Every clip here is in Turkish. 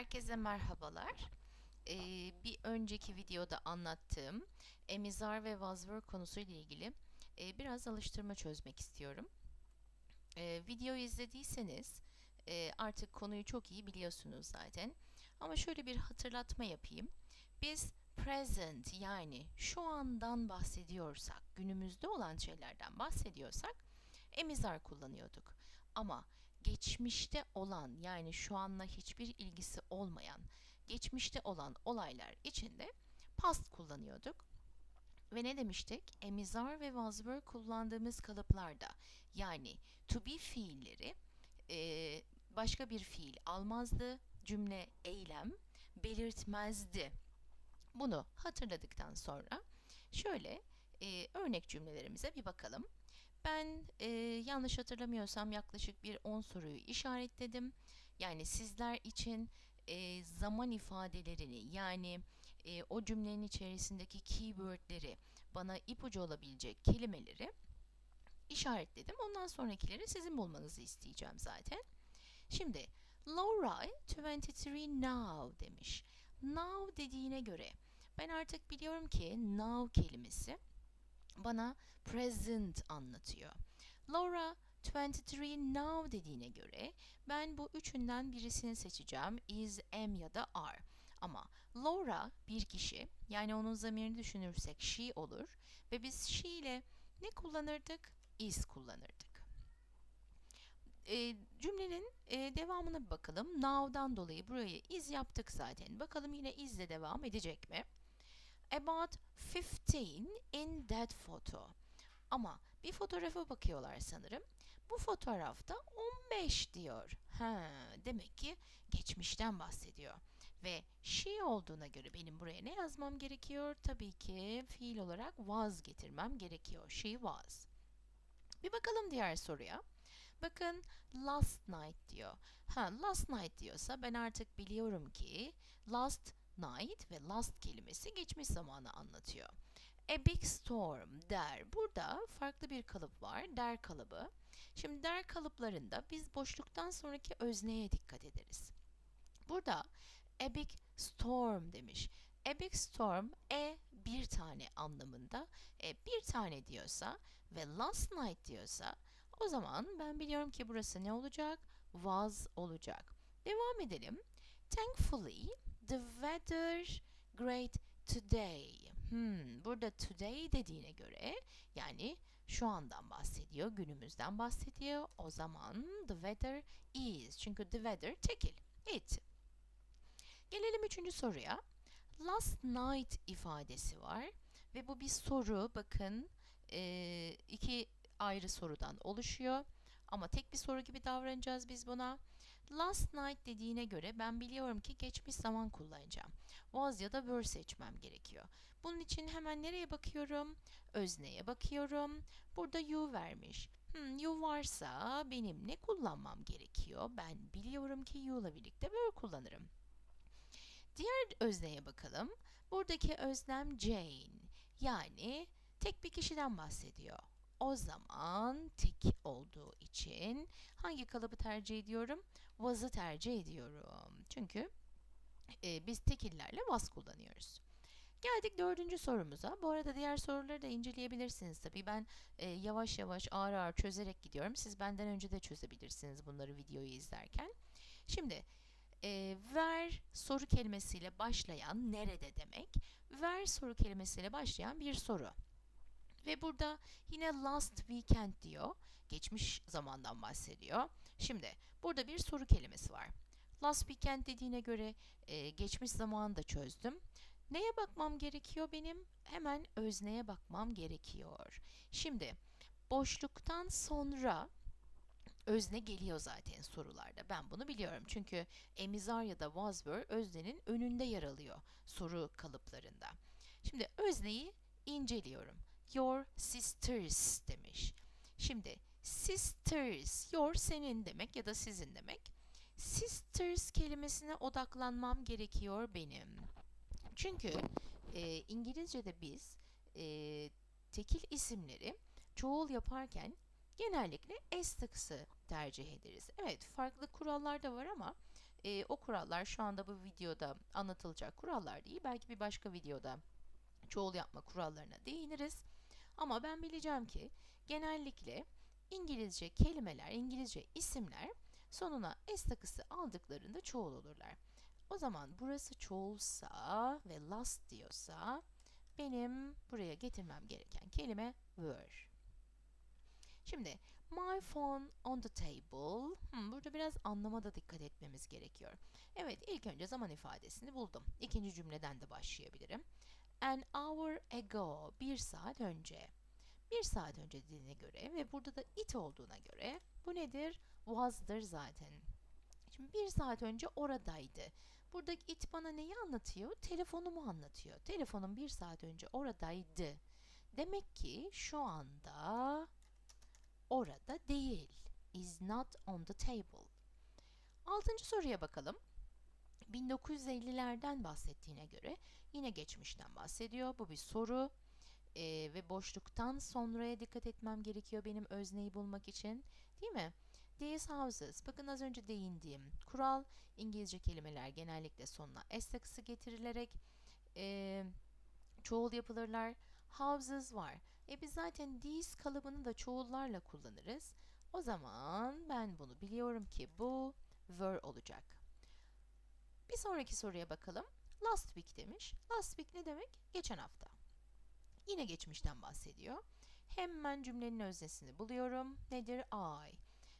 Herkese merhabalar. Ee, bir önceki videoda anlattığım emizar ve vazvör konusuyla ilgili e, biraz alıştırma çözmek istiyorum. Ee, videoyu izlediyseniz e, artık konuyu çok iyi biliyorsunuz zaten. Ama şöyle bir hatırlatma yapayım. Biz present yani şu andan bahsediyorsak, günümüzde olan şeylerden bahsediyorsak emizar kullanıyorduk. Ama geçmişte olan yani şu anla hiçbir ilgisi olmayan geçmişte olan olaylar içinde past kullanıyorduk. Ve ne demiştik? Emizar ve was were kullandığımız kalıplarda yani to be fiilleri e, başka bir fiil almazdı, cümle eylem belirtmezdi. Bunu hatırladıktan sonra şöyle e, örnek cümlelerimize bir bakalım. Ben e, yanlış hatırlamıyorsam yaklaşık bir 10 soruyu işaretledim. Yani sizler için e, zaman ifadelerini yani e, o cümlenin içerisindeki keywordleri bana ipucu olabilecek kelimeleri işaretledim. Ondan sonrakileri sizin bulmanızı isteyeceğim zaten. Şimdi Laura 23 now demiş. Now dediğine göre ben artık biliyorum ki now kelimesi bana present anlatıyor. Laura 23 now dediğine göre ben bu üçünden birisini seçeceğim. Is, am ya da are. Ama Laura bir kişi yani onun zamirini düşünürsek she olur ve biz she ile ne kullanırdık? Is kullanırdık. E, cümlenin e, devamına bir bakalım. Now'dan dolayı burayı is yaptık zaten. Bakalım yine is ile devam edecek mi? About 15 in that photo. Ama bir fotoğrafa bakıyorlar sanırım. Bu fotoğrafta 15 diyor. Ha, demek ki geçmişten bahsediyor. Ve she olduğuna göre benim buraya ne yazmam gerekiyor? Tabii ki fiil olarak was getirmem gerekiyor. She was. Bir bakalım diğer soruya. Bakın last night diyor. Ha last night diyorsa ben artık biliyorum ki last night ve last kelimesi geçmiş zamanı anlatıyor. A big storm der. Burada farklı bir kalıp var. Der kalıbı. Şimdi der kalıplarında biz boşluktan sonraki özneye dikkat ederiz. Burada a big storm demiş. A big storm e bir tane anlamında. E bir tane diyorsa ve last night diyorsa o zaman ben biliyorum ki burası ne olacak? Was olacak. Devam edelim. Thankfully the weather great today. Hmm, burada today dediğine göre yani şu andan bahsediyor, günümüzden bahsediyor. O zaman the weather is. Çünkü the weather tekil. It. Gelelim üçüncü soruya. Last night ifadesi var. Ve bu bir soru. Bakın iki ayrı sorudan oluşuyor. Ama tek bir soru gibi davranacağız biz buna. Last night dediğine göre ben biliyorum ki geçmiş zaman kullanacağım. Was ya da were seçmem gerekiyor. Bunun için hemen nereye bakıyorum? Özneye bakıyorum. Burada you vermiş. Hmm, you varsa benim ne kullanmam gerekiyor? Ben biliyorum ki you ile birlikte were kullanırım. Diğer özneye bakalım. Buradaki öznem Jane. Yani tek bir kişiden bahsediyor. O zaman tek olduğu için hangi kalıbı tercih ediyorum? Was'ı tercih ediyorum. Çünkü e, biz tekillerle was kullanıyoruz. Geldik dördüncü sorumuza. Bu arada diğer soruları da inceleyebilirsiniz tabii. Ben e, yavaş yavaş ağır ağır çözerek gidiyorum. Siz benden önce de çözebilirsiniz bunları videoyu izlerken. Şimdi e, ver soru kelimesiyle başlayan nerede demek? Ver soru kelimesiyle başlayan bir soru. Ve burada yine last weekend diyor. Geçmiş zamandan bahsediyor. Şimdi burada bir soru kelimesi var. Last weekend dediğine göre e, geçmiş zamanı da çözdüm. Neye bakmam gerekiyor benim? Hemen özneye bakmam gerekiyor. Şimdi boşluktan sonra özne geliyor zaten sorularda. Ben bunu biliyorum. Çünkü emizar ya da was were öznenin önünde yer alıyor soru kalıplarında. Şimdi özneyi inceliyorum. Your sisters demiş. Şimdi sisters, your senin demek ya da sizin demek. Sisters kelimesine odaklanmam gerekiyor benim. Çünkü e, İngilizce'de biz e, tekil isimleri çoğul yaparken genellikle s takısı tercih ederiz. Evet farklı kurallar da var ama E, o kurallar şu anda bu videoda anlatılacak kurallar değil. Belki bir başka videoda çoğul yapma kurallarına değiniriz. Ama ben bileceğim ki genellikle İngilizce kelimeler, İngilizce isimler sonuna s takısı aldıklarında çoğul olurlar. O zaman burası çoğulsa ve last diyorsa benim buraya getirmem gereken kelime were. Şimdi my phone on the table. Hmm, burada biraz anlama da dikkat etmemiz gerekiyor. Evet ilk önce zaman ifadesini buldum. İkinci cümleden de başlayabilirim. An hour ago. Bir saat önce. Bir saat önce dediğine göre ve burada da it olduğuna göre bu nedir? Was'dır zaten. Şimdi bir saat önce oradaydı. Buradaki it bana neyi anlatıyor? Telefonumu anlatıyor. Telefonum bir saat önce oradaydı. Demek ki şu anda orada değil. Is not on the table. Altıncı soruya bakalım. 1950'lerden bahsettiğine göre yine geçmişten bahsediyor. Bu bir soru ee, ve boşluktan sonraya dikkat etmem gerekiyor benim özneyi bulmak için. Değil mi? These houses. Bakın az önce değindiğim kural İngilizce kelimeler genellikle sonuna s takısı getirilerek e, çoğul yapılırlar. Houses var. E biz zaten these kalıbını da çoğullarla kullanırız. O zaman ben bunu biliyorum ki bu were olacak. Bir sonraki soruya bakalım. Last week demiş. Last week ne demek? Geçen hafta. Yine geçmişten bahsediyor. Hemen cümlenin öznesini buluyorum. Nedir? I.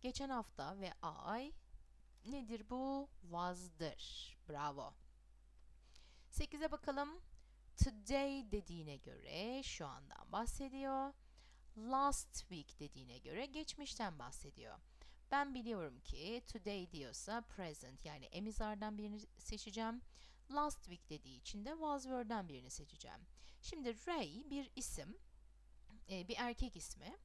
Geçen hafta ve I nedir bu? Was'dır. Bravo. 8'e bakalım. Today dediğine göre şu andan bahsediyor. Last week dediğine göre geçmişten bahsediyor. Ben biliyorum ki today diyorsa present yani emizardan birini seçeceğim. Last week dediği için de was were'den birini seçeceğim. Şimdi Ray bir isim, e, bir erkek ismi.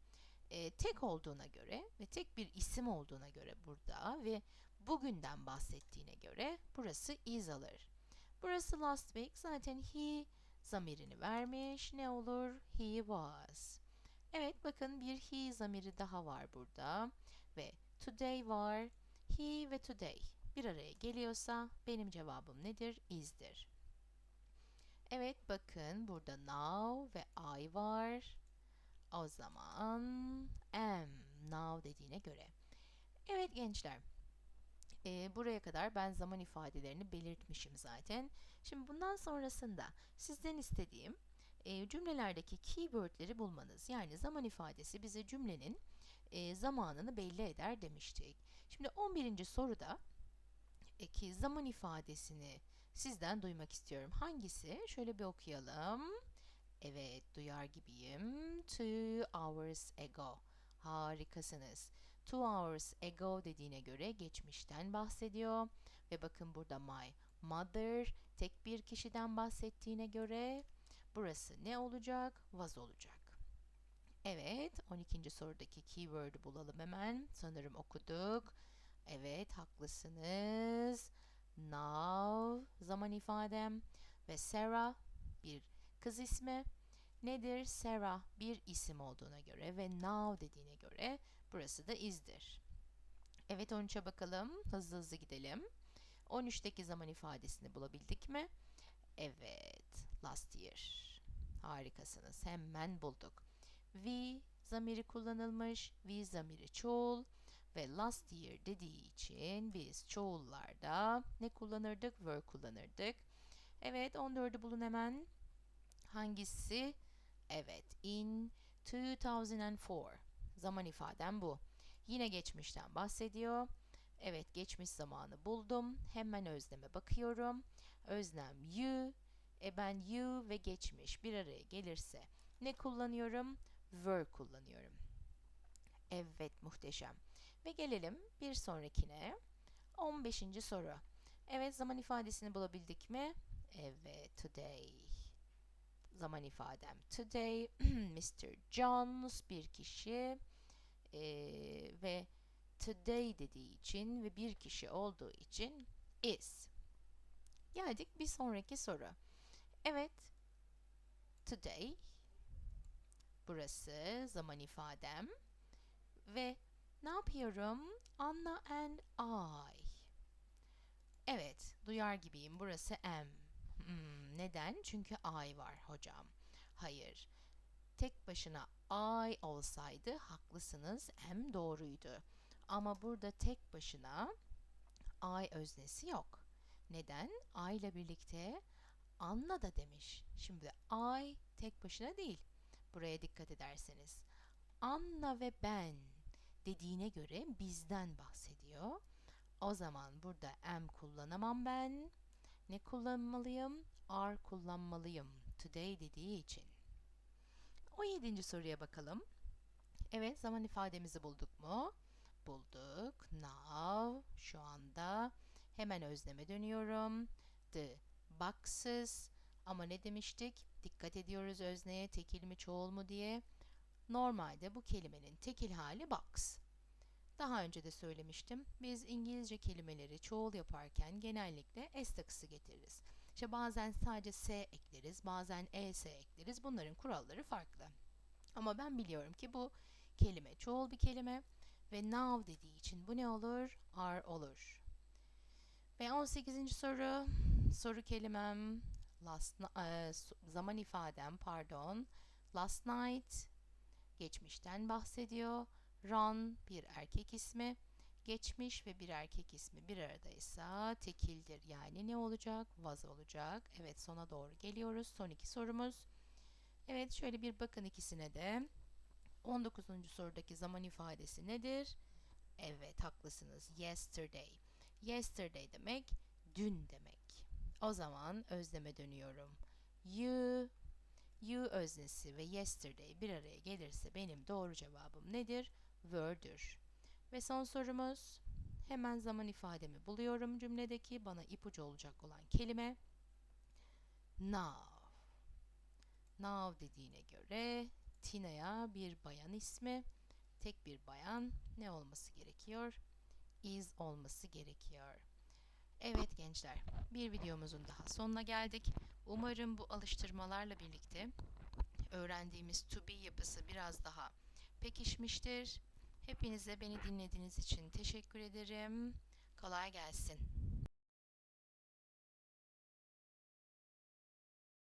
E, tek olduğuna göre ve tek bir isim olduğuna göre burada ve bugünden bahsettiğine göre burası is alır. Burası last week zaten he zamirini vermiş. Ne olur? He was. Evet bakın bir he zamiri daha var burada ve today var. He ve today bir araya geliyorsa benim cevabım nedir? Is'dir. Evet bakın burada now ve I var. O zaman am now dediğine göre. Evet gençler. E, buraya kadar ben zaman ifadelerini belirtmişim zaten. Şimdi bundan sonrasında sizden istediğim e, cümlelerdeki keywordleri bulmanız. Yani zaman ifadesi bize cümlenin e, zamanını belli eder demiştik. Şimdi 11. soruda e, ki zaman ifadesini sizden duymak istiyorum. Hangisi? Şöyle bir okuyalım. Evet, duyar gibiyim. Two hours ago. Harikasınız. Two hours ago dediğine göre geçmişten bahsediyor. Ve bakın burada my mother tek bir kişiden bahsettiğine göre burası ne olacak? Was olacak. Evet, 12. sorudaki keyword'ü bulalım hemen. Sanırım okuduk. Evet, haklısınız. Now zaman ifadem ve Sarah bir kız ismi. Nedir? Sarah bir isim olduğuna göre ve now dediğine göre burası da is'dir. Evet 13'e bakalım. Hızlı hızlı gidelim. 13'teki zaman ifadesini bulabildik mi? Evet. Last year. Harikasınız. Hemen bulduk. We zamiri kullanılmış. We zamiri çoğul ve last year dediği için biz çoğullarda ne kullanırdık? Were kullanırdık. Evet 14'ü bulun hemen. Hangisi? Evet in 2004. Zaman ifadem bu. Yine geçmişten bahsediyor. Evet geçmiş zamanı buldum. Hemen özneme bakıyorum. Öznem you. E ben you ve geçmiş bir araya gelirse ne kullanıyorum? Were kullanıyorum. Evet muhteşem. Ve gelelim bir sonrakine. 15. soru. Evet zaman ifadesini bulabildik mi? Evet today. Zaman ifadem today. Mr. Jones bir kişi ee, ve today dediği için ve bir kişi olduğu için is. Geldik bir sonraki soru. Evet today burası zaman ifadem ve ne yapıyorum? Anna and I. Evet, duyar gibiyim. Burası M. Hmm, neden? Çünkü I var hocam. Hayır. Tek başına I olsaydı haklısınız. M doğruydu. Ama burada tek başına I öznesi yok. Neden? I ile birlikte Anna da demiş. Şimdi I tek başına değil. Buraya dikkat ederseniz. Anna ve ben dediğine göre bizden bahsediyor. O zaman burada am kullanamam ben. Ne kullanmalıyım? Are kullanmalıyım. Today dediği için. 17. soruya bakalım. Evet, zaman ifademizi bulduk mu? Bulduk. Now, şu anda. Hemen özleme dönüyorum. The boxes. Ama ne demiştik? Dikkat ediyoruz özneye tekil mi çoğul mu diye. Normalde bu kelimenin tekil hali box. Daha önce de söylemiştim. Biz İngilizce kelimeleri çoğul yaparken genellikle s takısı getiririz. İşte bazen sadece s ekleriz, bazen es ekleriz. Bunların kuralları farklı. Ama ben biliyorum ki bu kelime çoğul bir kelime ve now dediği için bu ne olur? Are olur. Ve 18. soru, soru kelimem, last, e, zaman ifadem pardon, last night, geçmişten bahsediyor. Run bir erkek ismi, geçmiş ve bir erkek ismi bir aradaysa tekildir. Yani ne olacak? Was olacak. Evet sona doğru geliyoruz. Son iki sorumuz. Evet şöyle bir bakın ikisine de. 19. sorudaki zaman ifadesi nedir? Evet haklısınız. Yesterday. Yesterday demek dün demek. O zaman özleme dönüyorum. You, you öznesi ve yesterday bir araya gelirse benim doğru cevabım nedir? Were'dür. Ve son sorumuz. Hemen zaman ifademi buluyorum cümledeki bana ipucu olacak olan kelime. Now. Now dediğine göre Tina'ya bir bayan ismi. Tek bir bayan ne olması gerekiyor? Is olması gerekiyor. Evet gençler, bir videomuzun daha sonuna geldik. Umarım bu alıştırmalarla birlikte öğrendiğimiz to be yapısı biraz daha pekişmiştir. Hepinize beni dinlediğiniz için teşekkür ederim. Kolay gelsin.